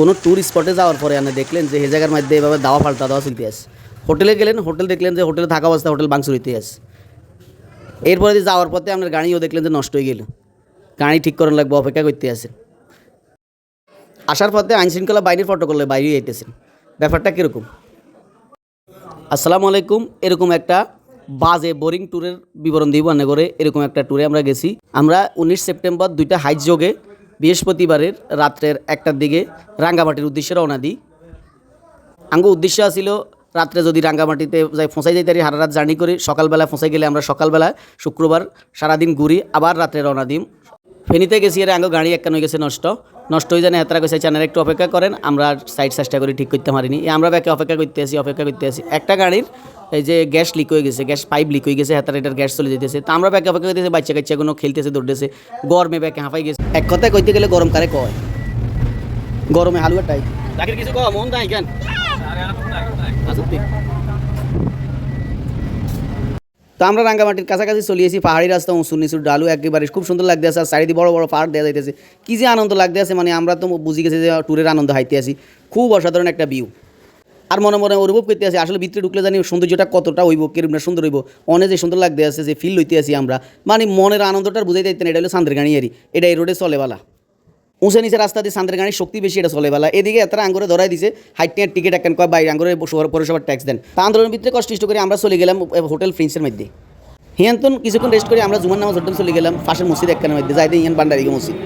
কোনো ট্যুর স্পটে যাওয়ার পরে আপনি দেখলেন যে এই জায়গার মধ্যে এভাবে দাওয়া ফাল্টা দাওয়া চলতে আছে হোটেলে গেলেন, হোটেল দেখলেন যে হোটেলে থাকা অবস্থা হোটেল বাংসুর হইতে আছে এরপরে যে যাওয়ার পথে আপনার গাড়িও দেখলেন যে নষ্ট হয়ে গেল। গাড়ি ঠিক করার লাগবে, অপেক্ষা করতে আছেন আসার পথে আইন শৃঙ্খলা বাইরের প্রটোকলে বাইরে যেতেছেন ব্যাপারটা কীরকম? আসসালামু আলাইকুম এরকম একটা বাজে বোরিং ট্যুরের বিবরণ দিব করে। এরকম একটা ট্যুরে আমরা গেছি। আমরা উনিশ সেপ্টেম্বর দুইটা হাইট যোগে বৃহস্পতিবারের রাত্রের একটার দিকে রাঙ্গামাটির উদ্দেশ্যে রওনা দিই। আঙ্গ উদ্দেশ্য ছিল রাত্রে যদি রাঙ্গামাটিতে যাই ফোঁসাই যাই তারি হারারাত জার্নি করি সকালবেলা ফোঁসাই গেলে আমরা সকালবেলা শুক্রবার সারাদিন ঘুরি, আবার রাত্রে রওনা দিই। ফেনিতে গেছি এর আঙ্গ গাড়ি একখান হয়ে গেছে নষ্ট। নষ্ট হয়ে জানে হেতারা কইছে চ্যানেল একটু অপেক্ষা করেন আমরা সাইড চেষ্টা করি ঠিক করতে পারিনি। আমরা ব্যাকে অপেক্ষা করতে আসি অপেক্ষা করতে আসি। একটা গাড়ির এই যে গ্যাস লিক হয়ে গেছে গ্যাস পাইপ লিক হয়ে গেছে হেতারা এটার গ্যাস চলে যেতেছে। তা আমরা ব্যাকে অপেক্ষা করতেছি বাচ্চা কাচ্চাগুলো খেলতেছে দৌড়তেছে গরমে ব্যাকে হাঁপাই গেছে। এক কথায় কইতে গেলে গরম কারে কয়? গরমে হালুয়া টাই। কিছু কম মন তাই কেন? তো আমরা রাঙ্গামাটির কাছাকাছি চলে এসেছি, পাহাড়ি রাস্তা, উঁচু নিচু ডালু, একেবারে খুব সুন্দর লাগতে আছে, আর চারিদিকে বড় বড় পাহাড় দেওয়া যাইতেছে। কি যে আনন্দ লাগতে আছে মানে আমরা তো বুঝি গেছি যে ট্যুরের আনন্দ হাইতে আছি। খুব অসাধারণ একটা ভিউ আর মনে মনে অনুভব করতে আছি, আসলে ভিতরে ঢুকলে জানি সৌন্দর্যটা কতটা হইব কিরম না সুন্দর হইব। অনেক যে সুন্দর লাগতে আছে, যে ফিল লইতে আছি আমরা। মানে মনের আনন্দটা বুঝাই দিতেন এটা হলো সান্দের গাড়ি আরি এটা এই রোডে চলে চলেবালা। উঁচে নিচে রাস্তা দিয়ে সান্দের গাড়ির শক্তি বেশি এটা চলে বেলা। এদিকে এত আঙ্গুরে ধরাই দিছে, হাইট টিয়ার টিকিট একখান কয়, বাইরে আঙ্গুরে শহর পৌরসভার ট্যাক্স দেন। তা আন্দোলনের ভিতরে কষ্ট করে আমরা চলে গেলাম হোটেল প্রিন্সের মধ্যে। হিয়ান্তন কিছুক্ষণ রেস্ট করে আমরা জুমার নামাজ হোটেল চলে গেলাম পাশের মসজিদ একখানের মধ্যে। যাইতে ইয়ান বান্ডারিকে মসজিদ।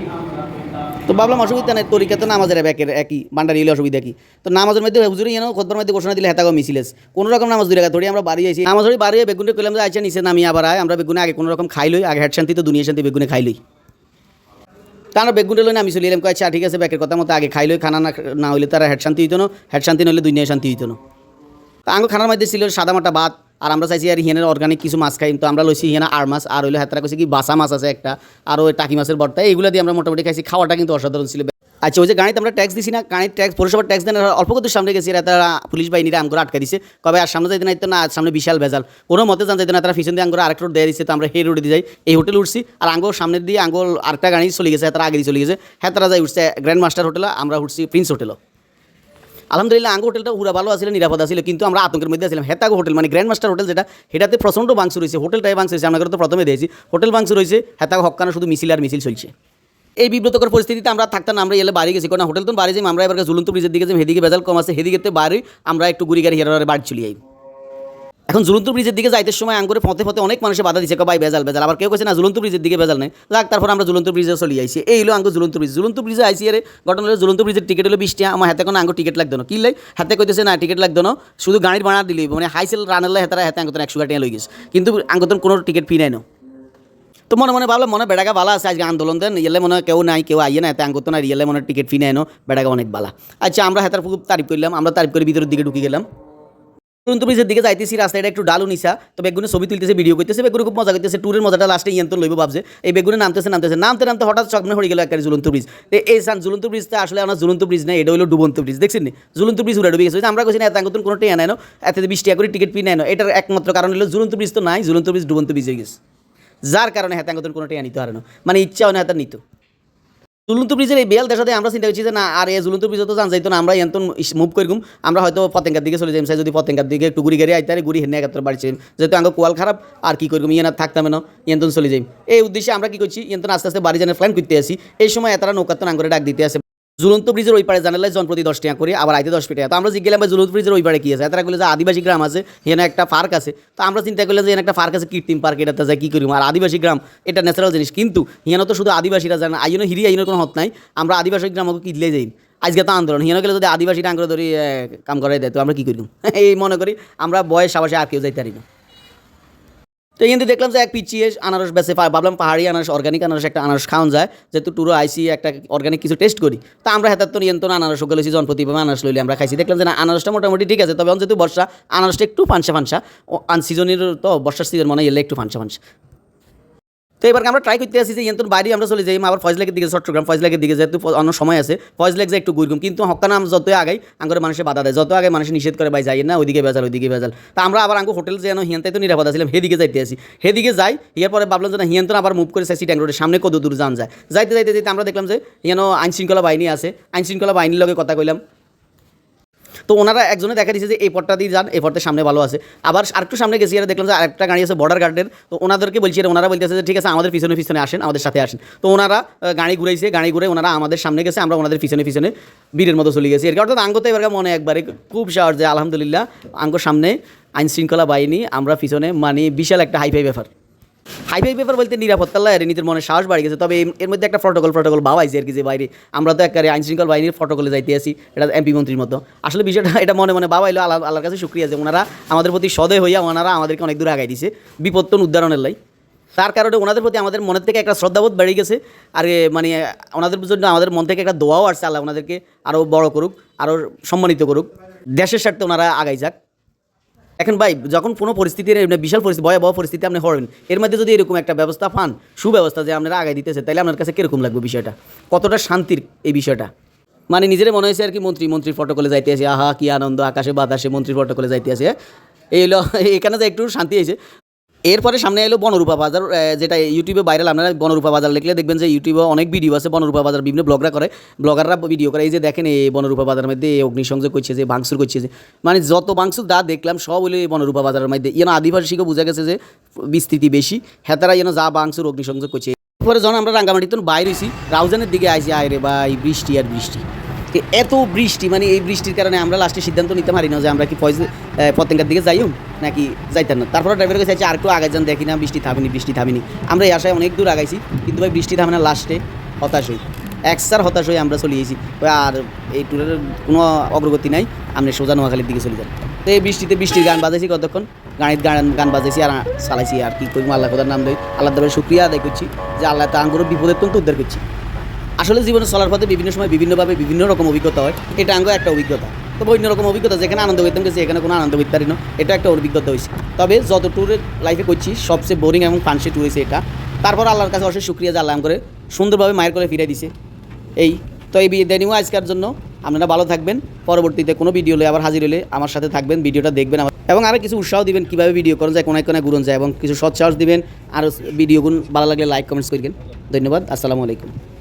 তো ভাবলাম অসুবিধা নেই, তরিকা তো নামাজের ব্যাকের একই, বান্ডারি হলে অসুবিধা কি? তো নামাজের মধ্যে হুজুরি যেন খোদবার মধ্যে ঘোষণা দিলে, হেতাগো মিছিলেস। কোনো রকম নামাজ দুই রাখা আমরা বাড়ি আইছি। নামাজ ধরে বাড়ি বেগুনে কইলাম যে আচ্ছা নিচে নামি আবার আয়, আমরা বেগুনে আগে কোনো রকম খাই লই, আগে হেড শান্তি তো দুনিয়া শান্তি বেগুনে খাই লই তা আমরা বেগুনটা লোনে আমি চলে এলাম কয় আচ্ছা ঠিক আছে ব্যাকের কথা মতো আগে খাই লই খানা না না হইলে তারা হেড শান্তি হইতো হেড শান্তি নইলে দুনিয়া শান্তি হইতো না আঙ্গ খানার মধ্যে ছিল সাদা মাটা ভাত, আর আমরা চাইছি আর হিয়ানের অর্গানিক কিছু মাছ খাই। তো আমরা লইছি হিয়ানা আর মাছ, আর হইলে হাতরা কইছি কি বাসা মাছ আছে একটা, আর ওই টাকি মাছের বর্তা এইগুলো দিয়ে আমরা মোটামুটি খাইছি। খাওয়াটা কিন্তু অসাধারণ ছিল। আচ্ছা ওই যে গাড়িতে আমরা ট্যাক্স দিছি না, গাড়ির ট্যাক্স পৌরসভার ট্যাক্স দেন অল্প কত সামনে গেছি, এরা তারা পুলিশ বাহিনীরা আমগুলো আটকা দিছে। কবে আর সামনে যাইতে তো না সামনে বিশাল ভেজাল। কোনো মতে জান যাইতে না তারা পিছন দিয়ে আঙ্গুর আরেকটা রোড দিয়ে দিচ্ছে তো আমরা হে রোডে দিয়ে যাই। এই হোটেল উঠছি, আর আঙ্গুর সামনের দিয়ে আঙ্গুর আরেকটা গাড়ি চলে গেছে, তারা আগে চলে গেছে। হ্যাঁ তারা যাই উঠছে গ্র্যান্ড মাস্টার হোটেল আমরা উঠছি প্রিন্স হোটেলও আলহামদুলিল্লাহ আঙ্গো হোটেলটা পুরা ভালো আছিল, নিরাপদ আছিল, কিন্তু আমরা আতঙ্কের মধ্যে ছিলাম হেতাগো হোটেল মানে গ্র্যান্ড মাস্টার হোটেল যেটা, সেটাতে প্রচণ্ড বাংসুর রয়েছে হোটেলটাই বাংসুর হয়েছে, আমরা তো প্রথমে দিয়েছি হোটেল বাংসুর হয়েছে হেতাগো হকানো শুধু মিছিল আর মিছিল চলছে। এই বিব্রতকর পরিস্থিতিতে আমরা থাকতাম আমরা এলে বাড়ি গেছি। কারণ হোটেল তো বাড়ি যাই আমরা এবার ঝুলন্ত ব্রিজের দিকে যাই হেদিকে বেজাল কম আছে হেদিকে বাড়ি, আমরা একটু গুড়ি গাড়ি হেরারে বাড়ি চলে যাই এখন জুলন্ত ব্রিজের দিকে যাইতে সময় আঙ্গুরে পথে পথে অনেক মানুষের বাধা দিচ্ছে ভাই বেজাল বেজাল আবার কেউ কেছে না জুলন্ত ব্রিজের দিকে বেজাল নেই। যাক, তারপর আমরা জুলন্ত ব্রিজে চলে আইছি। এই হলো আঙ্গু জুলন্ত ব্রিজ জুলন্ত ব্রিজে আইসি এর ঘটনা হলো জুলন্ত ব্রিজের টিকিট হলো বিশ টাকা। আমার হাতে কোনো আঙ্গু টিকিট লাগতো না। কি লাই হাতে কইতেছে, না টিকিট লাগতো না। শুধু গাড়ির ভাড়া দিলি মানে হাইসেল রানার হাতে হাতে আঙ্গুতন একশো টাকা লই গেছে। কিন্তু আঙ্গুতন কোনো টিকিট ফি নাই না। তো মনে মনে ভাবলাম, মনে বেড়াগা ভালো আছে, আজকে আন্দোলন দেন, ইয়েলে মনে কেউ নাই, কেউ আইয়ে না এতে আঙ্গুতো না ইয়েলে মনে টিকিট ফি নেয় বেড়াগা অনেক ভালো আচ্ছা আমরা হাতার খুব তারিফ করলাম, আমরা তারিফ করে ভিতরের দিকে ঢুকে গেলাম। তুরন্ত ব্রিজের দিকে যাইতেছি রাস্তাটা একটু ডালু নিসা তো বেগুনে ছবি তুলতেছে ভিডিও করতেছে, বেগুনে খুব মজা করতেছে ট্যুরের মজাটা লাস্টে ইয়ন্ত লইব ভাবছে। এই বেগুনে নামতেছে নামতেছে, নামতে নামতে হঠাৎ স্বপ্নে হয়ে গেল একটা ঝুলন্ত ব্রিজ। তো এই সান, ঝুলন্ত ব্রিজটা আসলে আমার ঝুলন্ত ব্রিজ নেই এটা হলো ডুবন্ত ব্রিজ, দেখছেন নি? ঝুলন্ত ব্রিজ উড়ে ডুবে গেছে আমরা কইছি না, এত কোনো টেয়া নেয় না, এত বিশ টাকা করে টিকিট পি নেয় না, এটার একমাত্র কারণ হলো ঝুলন্ত ব্রিজ তো নাই, ঝুলন্ত ব্রিজ ডুবন্ত ব্রিজ হয়ে গেছে। যার কারণে হাতে আঙ্গুতন কোনো টেয়া নিতে পারে না মানে ইচ্ছা হয় না হাতে নিত। জুলন্ত ব্রিজের এই বেল দেখাতে আমরা চিন্তা করছি যে না, আর এই জুলন্ত ব্রিজে তো জান যাইতো না, আমরা এন্তন মুভ করিম আমরা হয়তো পতেঙ্গার দিকে চলে যাই যদি পতেঙ্গার দিকে একটু ঘুরি গাড়ি আইতে ঘুরি হেনে একাত্তর বাড়ছে যেহেতু আঙ্গ কোয়াল খারাপ, আর কি করিম ইয়ে না থাকতাম না, এন্তন চলে যাই এই উদ্দেশ্যে আমরা কি করছি, এন্তন আস্তে আস্তে বাড়ি জানার প্ল্যান করতে আসি এই সময় এতারা নৌকাত্তন আঙ্গরে ডাক দিতে আসে। ঝুলন্ত ব্রিজের ওই পারে জানালে জনপ্রতি দশ টাকা করে, আবার আইতে দশ টাকা। তো আমরা জিজ্ঞেলাম ভাই ঝুলন্ত ব্রিজের ওই পারে কি আছে? তারা যে আদিবাসী গ্রাম আছে, এখানে একটা পার্ক আছে। তো আমরা চিন্তা করলাম যে এখানে একটা পার্ক আছে, কৃত্রিম পার্ক, এটাতে যায় কী করিম? আর আদিবাসী গ্রাম, এটা ন্যাচারাল জিনিস। কিন্তু এখানে তো শুধু আদিবাসীরা জানে আইনো হিরি আইনের কোনো হত নাই। আমরা আদিবাসী গ্রাম কিনলে যাই। আজকে তো আন্দোলন হিয়ানো গেলে যদি আদিবাসীরা আঙ্গুরে ধরি কাম করাই দেয়, তো আমরা কী করিম? এই মনে করি, আমরা বয়স সাবাসে আর কেউ যাইতে পারি না। তো কিন্তু দেখলাম যে এক পিচিয়ে আনারস বেছে ভাবলাম পাহাড়ি আনারস অর্গানিক আনারস, একটা আনারস খাওয়ান যায়। যেহেতু টুরো আইসি, একটা অর্গানিক কিছু টেস্ট করি। তো আমরা হাতার তো নিয়ন্ত্রণ আনারস সিজন জনপ্রতিভাবে আনারস লইলে আমরা খাইছি। দেখলাম যে না, আনারসটা মোটামুটি ঠিক আছে, তবে যেহেতু বর্ষা, আনারসটা একটু ফানসা ফানসা। আনসিজনের তো বর্ষার সিজন মনে হয় এলে একটু ফানসা ফানসা। তো এবার আমরা ট্রাই করতে আসি যে, ইয়ন্তন, বাইরে আমরা চলে যাই আবার ফয়জ লেকের দিকে, চট্টগ্রাম ফয়জ লেকের দিকে যেহেতু অন্য সময় আছে, ফয়জ লেক যে একটু ঘুরগুম কিন্তু হকানা আমরা যত আগে আঙ্গুরে মানুষের বাধা দেয়। যত আগে মানুষ নিষেধ করে, ভাই, যাই না, ওইদিকে বেজাল ওইদিকে বেজাল তা আমরা আবার আঙ্গু হোটেল যেন হিয়ান্তাই তো নিরাপদ ছিলাম সেদিকে যাইতে আসি। সেদিকে যাই, ইয়ার পরে ভাবলাম যে না, হিয়ান্তন আবার মুভ করে সিটি ট্যাঙ্ক সামনে কত দূর যান যায়। যাইতে যাইতে যাইতে আমরা দেখলাম যে যেন আইন শৃঙ্খলা বাহিনী আছে। আইন শৃঙ্খলা বাহিনীর লগে কথা কইলাম। তো ওনারা একজনে দেখা দিয়েছে যে এই পথটা দিয়ে যান, এই পথের সামনে ভালো আছে। আবার আরেকটু সামনে গেছি আর দেখলাম যে আরেকটা গাড়ি আছে বর্ডার গার্ডের তো ওনাদেরকে বলছি আর ওনারা বলতেছে যে ঠিক আছে, আমাদের পিছনে পিছনে আসেন, আমাদের সাথে আসেন। তো ওনারা গাড়ি ঘুরাইছে, গাড়ি ঘুরে ওনারা আমাদের সামনে গেছে, আমরা ওনাদের পিছনে পিছনে বীরের মতো চলে গেছি। এর কারণে আঙ্গতে এবার মনে একবারে খুব সাহস যে, আলহামদুলিল্লাহ, আঙ্গর সামনে আইন শৃঙ্খলা বাহিনী, আমরা পিছনে মানে বিশাল একটা হাইফাই ব্যাপার হাইফাই ব্যাপার বলতে নিরাপত্তা লাই নিজের মনে সাহস বাড়ি গেছে। তবে এর- মধ্যে একটা প্রটোকল প্রটোকল বাবাইছে আর কি যে বাইরে আমরা তো একেবারে আইন শৃঙ্খলা বাহিনীর প্রটোকলে যাইতে আসি এটা এমপি মন্ত্রীর মতো। আসলে বিষয়টা এটা মনে মনে বাবাইলো আল্লাহ, আল্লাহর কাছে শুক্রিয়া যে ওনারা আমাদের প্রতি সদয় হইয়া ওনারা আমাদেরকে অনেক দূর আগাই দিছে বিপত্তন উদ্ধারণের লাই। তার কারণে ওনাদের প্রতি আমাদের মনের থেকে একটা শ্রদ্ধাবোধ বেড়ে গেছে। আর মানে ওনাদের জন্য আমাদের মন থেকে একটা দোয়াও আসছে আল্লাহ ওনাদেরকে আরও বড় করুক আরও সম্মানিত করুক। দেশের স্বার্থে ওনারা আগাই যাক। এখন ভাই, যখন কোনো পরিস্থিতির বিশাল পরিস্থিতি, ভয়াবহ পরিস্থিতি আপনি হবেন, এর মধ্যে যদি এরকম একটা ব্যবস্থা পান, সুব্যবস্থা যে আপনারা আগে দিতেছে, তাহলে আপনার কাছে কীরকম লাগবে বিষয়টা? কতটা শান্তির এই বিষয়টা? মানে নিজের মনে হয়েছে আর কি, মন্ত্রী, মন্ত্রীর ফটোকলে যাইতে আছে, আহা, কি আনন্দ, আকাশে বাতাসে মন্ত্রীর ফটোকলে যাইতে আছে। এই হলো, এখানে যে একটু শান্তি হয়েছে এরপরে সামনে এলো বনরূপা বাজার যেটা ইউটিউবে ভাইরাল আপনারা বনরূপা বাজার লিখলে দেখবেন যে ইউটিউবে অনেক ভিডিও আছে, বনরূপা বাজার বিভিন্ন ব্লগরা করে। ব্লগাররা ভিডিও করে, এই যে দেখেন এই বনরূপা বাজারের মধ্যে অগ্নিসংযোগ করছে, যে ভাঙচুর করছে, যে মানে যত ভাঙচুর দা দেখলাম, সব হলো এই বনরূপা বাজারের মধ্যে। ইয়েন আদিবাসীকে বোঝা গেছে যে বিস্তৃতি বেশি হেতারা যেন যা ভাঙচুর, অগ্নিসংযোগ করছে। এরপরে যখন আমরা রাঙ্গামাটিতে বাইর হয়েছি, রাউজানের দিকে আইসি আয় রে ভাই, বৃষ্টি আর বৃষ্টি। এত বৃষ্টি মানে এই বৃষ্টির কারণে আমরা লাস্টে সিদ্ধান্ত নিতে পারি না যে আমরা কি ফয়েজ পতেঙ্গার দিকে যাইও নাকি যাইতাম না। তারপরে ড্রাইভারের কাছে আর একটু আগে যান, দেখি না, বৃষ্টি থামেনি বৃষ্টি থামেনি। আমরা এই আশায় অনেক দূর আগাইছি, কিন্তু ভাই, বৃষ্টি থামে না লাস্টে হতাশ হই। একসার হতাশ হয়ে আমরা চলে গেছি। আর এই ট্যুরের কোনো অগ্রগতি নাই, আমরা সোজা নোয়াখালীর দিকে চলে যান তো এই বৃষ্টিতে বৃষ্টির গান বাজাইছি কতক্ষণ? গানের গান গান বাজাইছি আর চালাইছি আর কি করব আল্লাহ খোদার নাম লই। আল্লাহ দেবের শুক্রিয়া আদায় করছি যে আল্লাহ তা আঙ্গুর বিপদের তন্ত উদ্ধার করছি। আসলে জীবনে চলার পথে বিভিন্ন সময় বিভিন্নভাবে বিভিন্ন রকম অভিজ্ঞতা হয়। এটা আঙ্গ একটা অভিজ্ঞতা। তবে অন্য রকম অভিজ্ঞতা, যেখানে আনন্দ পেতাম গেছি এখানে কোনো আনন্দ পারি না, এটা একটা অভিজ্ঞতা হয়েছে। তবে যত ট্যুরের লাইফে করছি, সবচেয়ে বোরিং এবং ফান্সি ট্যুর হয়েছে এটা। তারপর আল্লাহর কাছে অবশ্যই শুক্রিয়া আল্লাহ করে সুন্দরভাবে মায়ের করে ফিরে দিছে। এই, তো এই বিদায় নিও আজকের জন্য। আপনারা ভালো থাকবেন। পরবর্তীতে কোনো ভিডিও হলে আবার হাজির হলে আমার সাথে থাকবেন ভিডিওটা দেখবেন এবং আরও কিছু উৎসাহ দিবেন, কীভাবে ভিডিও করা যায়, কোনায় কোনায় ঘুরন যায়, এবং কিছু সৎ সাহস দিবেন, আর ভিডিওগুলো ভালো লাগলে লাইক কমেন্টস করবেন। ধন্যবাদ, আসসালামু আলাইকুম।